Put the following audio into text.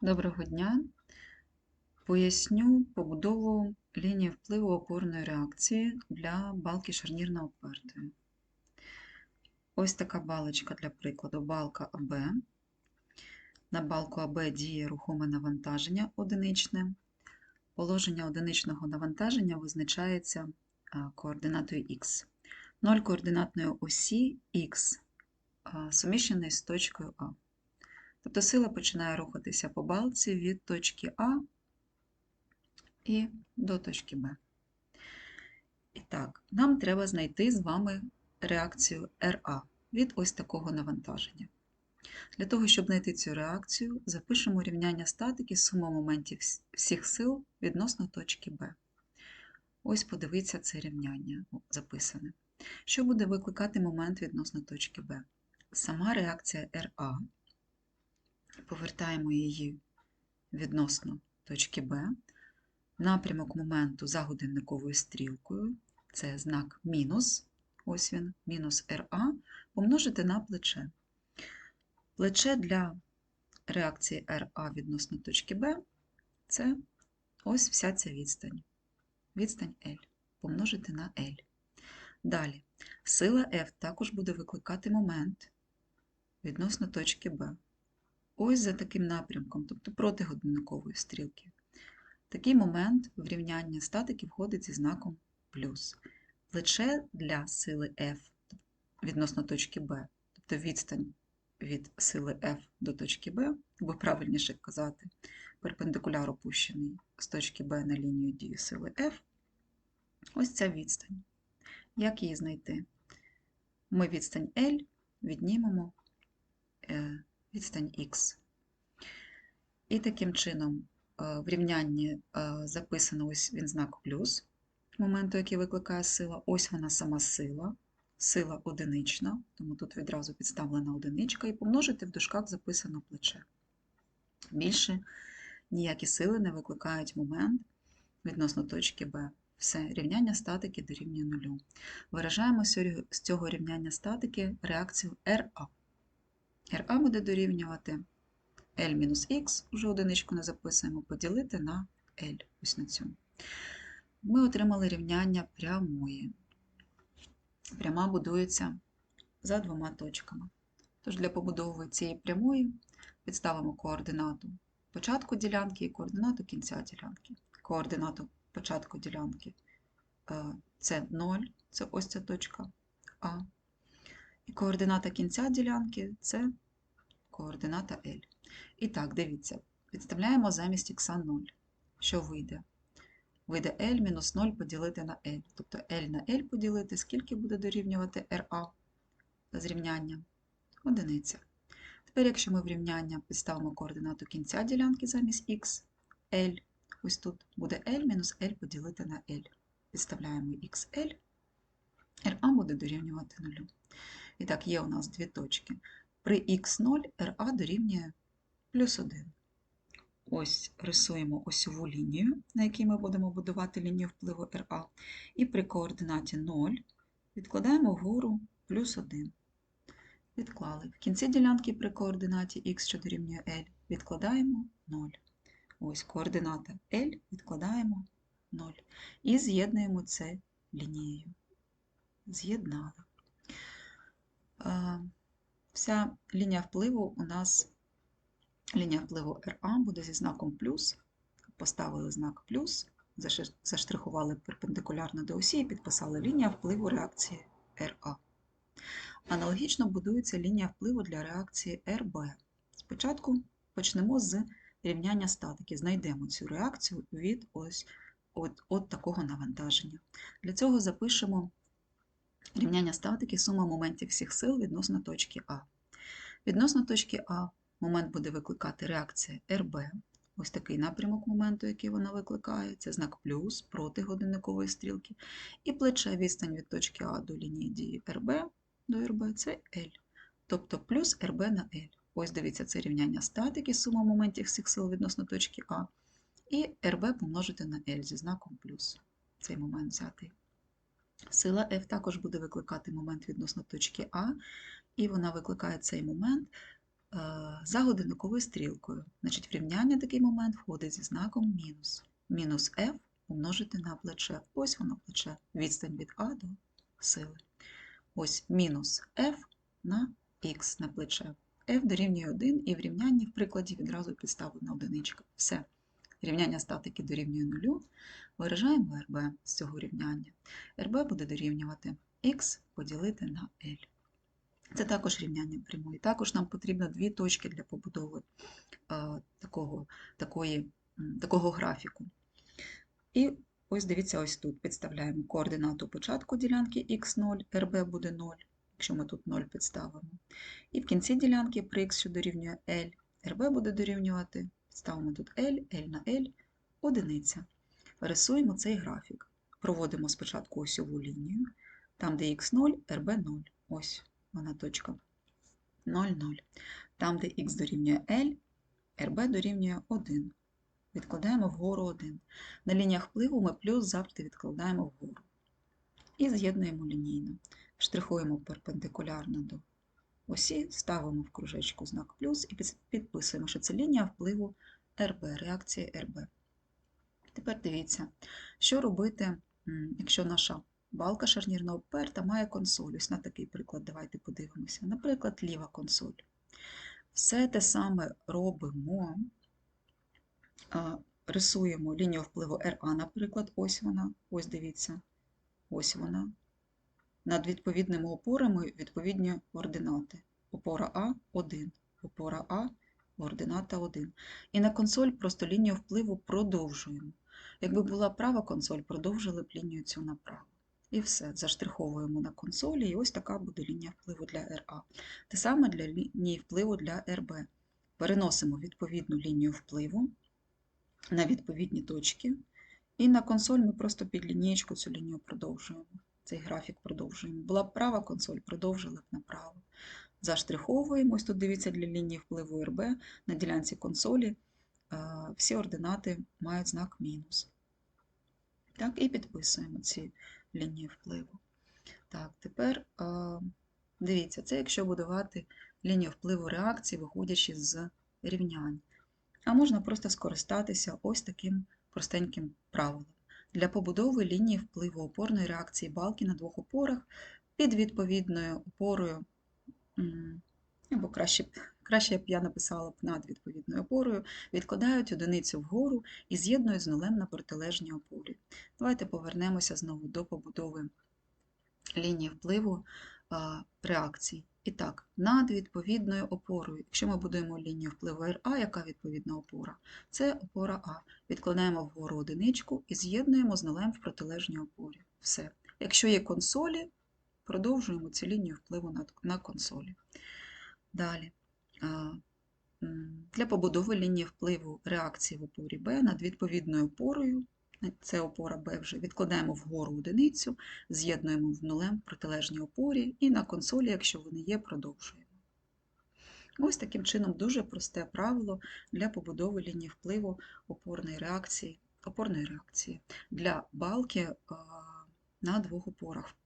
Доброго дня. Поясню побудову лінії впливу опорної реакції для балки шарнірно-обпертої. Ось така балочка для прикладу, балка АБ. На балку АБ діє рухоме навантаження одиничне. Положення одиничного навантаження визначається координатою Х. Ноль координатної осі Х суміщений з точкою А. Тобто сила починає рухатися по балці від точки А і до точки Б. І так, нам треба знайти з вами реакцію РА від ось такого навантаження. Для того, щоб знайти цю реакцію, запишемо рівняння статики сума моментів всіх сил відносно точки Б. Ось подивіться це рівняння записане. Що буде викликати момент відносно точки Б? Сама реакція РА повертаємо її відносно точки Б. Напрямок моменту за годинниковою стрілкою це знак мінус, ось він, мінус РА, помножити на плече. Плече для реакції РА відносно точки Б це ось вся ця відстань. Відстань L помножити на L. Далі, сила F також буде викликати момент відносно точки Б. Ось за таким напрямком, тобто проти годинникової стрілки. Такий момент в рівняння статики входить зі знаком плюс. Плече для сили F відносно точки Б, тобто відстань від сили F до точки Б, або правильніше казати, перпендикуляр опущений з точки Б на лінію дії сили F. Ось ця відстань. Як її знайти? Ми відстань L віднімемо е, відстань Х. І таким чином е, в рівнянні е, записано ось він знак плюс моменту, який викликає сила. Ось вона сама сила, сила одинична, тому тут відразу підставлена одиничка, і помножити в дужках записано плече. Більше ніякі сили не викликають момент відносно точки Б. Все, рівняння статики дорівнює нулю. Виражаємо з цього рівняння статики реакцію РА. РА буде дорівнювати L-Х, вже одиничку не записуємо, поділити на L. Ось на цю. Ми отримали рівняння прямої. Пряма будується за двома точками. Тож для побудови цієї прямої підставимо координату початку ділянки і координату кінця ділянки. Координату початку ділянки е, це 0, це ось ця точка А. І координата кінця ділянки це координата L. І так, дивіться, підставляємо замість х 0. Що вийде? Вийде L мінус 0 поділити на L. Тобто L на L поділити, скільки буде дорівнювати RA з рівнянням? Одиниця. Тепер, якщо ми в рівняння підставимо координату кінця ділянки замість х, L, ось тут буде L мінус L поділити на L. Підставляємо xL, RA буде дорівнювати 0. І так, є у нас дві точки. При х0 RA дорівнює плюс 1. Ось рисуємо осьову лінію, на якій ми будемо будувати лінію впливу RA. І при координаті 0 відкладаємо вгору плюс 1. Відклали. В кінці ділянки при координаті х, що дорівнює L, відкладаємо 0. Ось координата L відкладаємо 0. І з'єднуємо це лінією. З'єднали. Вся лінія впливу у нас, лінія впливу RA буде зі знаком плюс. Поставили знак плюс, заштрихували перпендикулярно до осі і підписали лінія впливу реакції RA. Аналогічно будується лінія впливу для реакції RB. Спочатку почнемо з рівняння статики. Знайдемо цю реакцію від ось от, от такого навантаження. Для цього запишемо рівняння статики сума моментів всіх сил відносно точки А. Відносно точки А момент буде викликати реакція РБ. Ось такий напрямок моменту, який вона викликає, це знак плюс проти годинникової стрілки. І плече відстань від точки А до лінії дії РБ до РБ це L. Тобто плюс РБ на L. Ось дивіться, це рівняння статики, сума моментів всіх сил відносно точки А. І РБ помножити на L зі знаком плюс. Цей момент взятий. Сила F також буде викликати момент відносно точки А, і вона викликає цей момент за годинниковою стрілкою. Значить, в рівняння такий момент входить зі знаком мінус. Мінус f помножити на плече. Ось воно плече. Відстань від А до сили. Ось мінус f на х на плече. f дорівнює 1 і в рівнянні в прикладі відразу підставлена одиничка. Все. Рівняння статики дорівнює 0. Виражаємо РБ з цього рівняння. РБ буде дорівнювати х поділити на L. Це також рівняння прямої. Також нам потрібно дві точки для побудови е, такого, такої, такого графіку. І ось дивіться, ось тут підставляємо координату початку ділянки х0, РБ буде 0, якщо ми тут 0 підставимо. І в кінці ділянки при х, що дорівнює L, РБ буде дорівнювати, підставимо тут L, L на L, одиниця. Рисуємо цей графік. Проводимо спочатку осьову лінію, там, де х0, РБ 0. Ось вона точка 0, 0. Там, де х дорівнює L, РБ дорівнює 1. Відкладаємо вгору 1. На лініях впливу ми плюс завжди відкладаємо вгору. І з'єднуємо лінійно. Штрихуємо перпендикулярно до осі, ставимо в кружечку знак плюс і підписуємо, що це лінія впливу РБ, реакція РБ. Тепер дивіться, що робити, якщо наша балка шарнірна обперта має консоль. Ось на такий приклад давайте подивимося. Наприклад, ліва консоль. Все те саме робимо, рисуємо лінію впливу РА, наприклад, ось вона, ось дивіться, ось вона. Над відповідними опорами відповідні координати. Опора А 1, опора А, координата 1. І на консоль просто лінію впливу продовжуємо. Якби була права консоль, продовжили б лінію цю направо. І все, заштриховуємо на консолі, і ось така буде лінія впливу для РА. Те саме для лінії впливу для РБ. Переносимо відповідну лінію впливу на відповідні точки, і на консоль ми просто під лінієчку цю лінію продовжуємо. Цей графік продовжуємо. Була б права консоль, продовжили б направо. Заштриховуємо, ось тут дивіться для лінії впливу РБ на ділянці консолі всі ординати мають знак мінус. Так, і підписуємо ці лінії впливу. Так, тепер дивіться, це якщо будувати лінію впливу реакції, виходячи з рівнянь. А можна просто скористатися ось таким простеньким правилом. Для побудови лінії впливу опорної реакції балки на двох опорах під відповідною опорою, або краще, краще б я написала б над відповідною опорою, відкладають одиницю вгору і з'єднують з нулем на протилежній опорі. Давайте повернемося знову до побудови лінії впливу а, реакцій. І так, над відповідною опорою, якщо ми будуємо лінію впливу РА, яка відповідна опора? Це опора А. Відкладаємо вгору одиничку і з'єднуємо з нулем в протилежній опорі. Все. Якщо є консолі, продовжуємо цю лінію впливу на консолі. Далі. Для побудови лінії впливу реакції в опорі Б над відповідною опорою, це опора Б вже, відкладаємо вгору одиницю, з'єднуємо в нулем в протилежній опорі і на консолі, якщо вони є, продовжуємо. Ось таким чином дуже просте правило для побудови лінії впливу опорної реакції, опорної реакції для балки на двох опорах